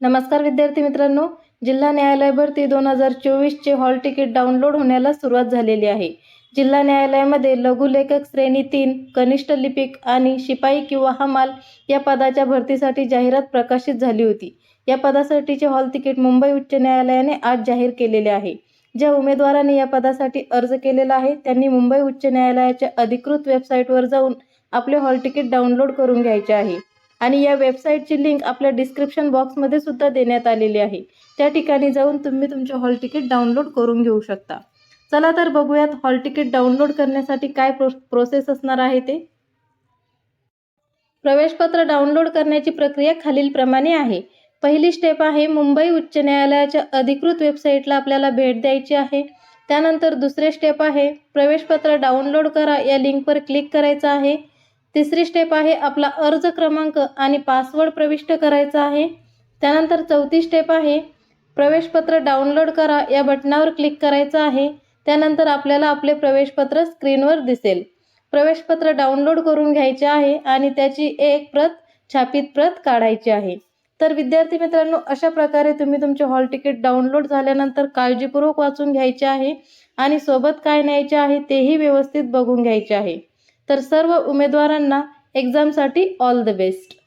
नमस्कार विद्यार्थी मित्रांनो जिल्हा न्यायालय भरती दोन हजार चोवीसचे हॉल तिकीट डाउनलोड होण्याला सुरुवात झालेली आहे. जिल्हा न्यायालयामध्ये लघुलेखक श्रेणी तीन कनिष्ठ लिपिक आणि शिपाई किंवा हमाल या पदाच्या भरतीसाठी जाहिरात प्रकाशित झाली होती. या पदासाठीचे हॉल तिकीट मुंबई उच्च न्यायालयाने आज जाहीर केलेले आहे. ज्या उमेदवारांनी या पदासाठी अर्ज केलेला आहे त्यांनी मुंबई उच्च न्यायालयाच्या अधिकृत वेबसाईटवर जाऊन आपले हॉल तिकीट डाउनलोड करून घ्यायचे आहे. आणि या वेबसाईटची लिंक आपल्या डिस्क्रिप्शन बॉक्समध्ये सुद्धा देण्यात आलेली आहे. त्या ठिकाणी जाऊन तुम्ही तुमचे हॉल तिकीट डाउनलोड करून घेऊ शकता. चला तर बघूयात हॉल तिकीट डाउनलोड करण्यासाठी काय प्रो प्रोसेस असणार आहे ते. प्रवेशपत्र डाउनलोड करण्याची प्रक्रिया खालीलप्रमाणे आहे. पहिली स्टेप आहे मुंबई उच्च न्यायालयाच्या अधिकृत वेबसाईटला आपल्याला भेट द्यायची आहे. त्यानंतर दुसरे स्टेप आहे प्रवेशपत्र डाउनलोड करा. या लिंकवर क्लिक करायचं आहे. तिसरी स्टेप आहे आपला अर्ज क्रमांक आणि पासवर्ड प्रविष्ट करायचा आहे. त्यानंतर चौथी स्टेप आहे प्रवेशपत्र डाउनलोड करा या बटनावर क्लिक करायचं आहे. त्यानंतर आपल्याला आपले प्रवेशपत्र स्क्रीनवर दिसेल. प्रवेशपत्र डाउनलोड करून घ्यायचे आहे आणि त्याची एक प्रत छापित प्रत काढायची आहे. तर विद्यार्थी मित्रांनो अशा प्रकारे तुम्ही तुमचे हॉल तिकीट डाउनलोड झाल्यानंतर काळजीपूर्वक वाचून घ्यायचे आहे आणि सोबत काय न्यायचे आहे तेही व्यवस्थित बघून घ्यायचे आहे. तर सर्व उमेदवारांना एक्झामसाठी ऑल द बेस्ट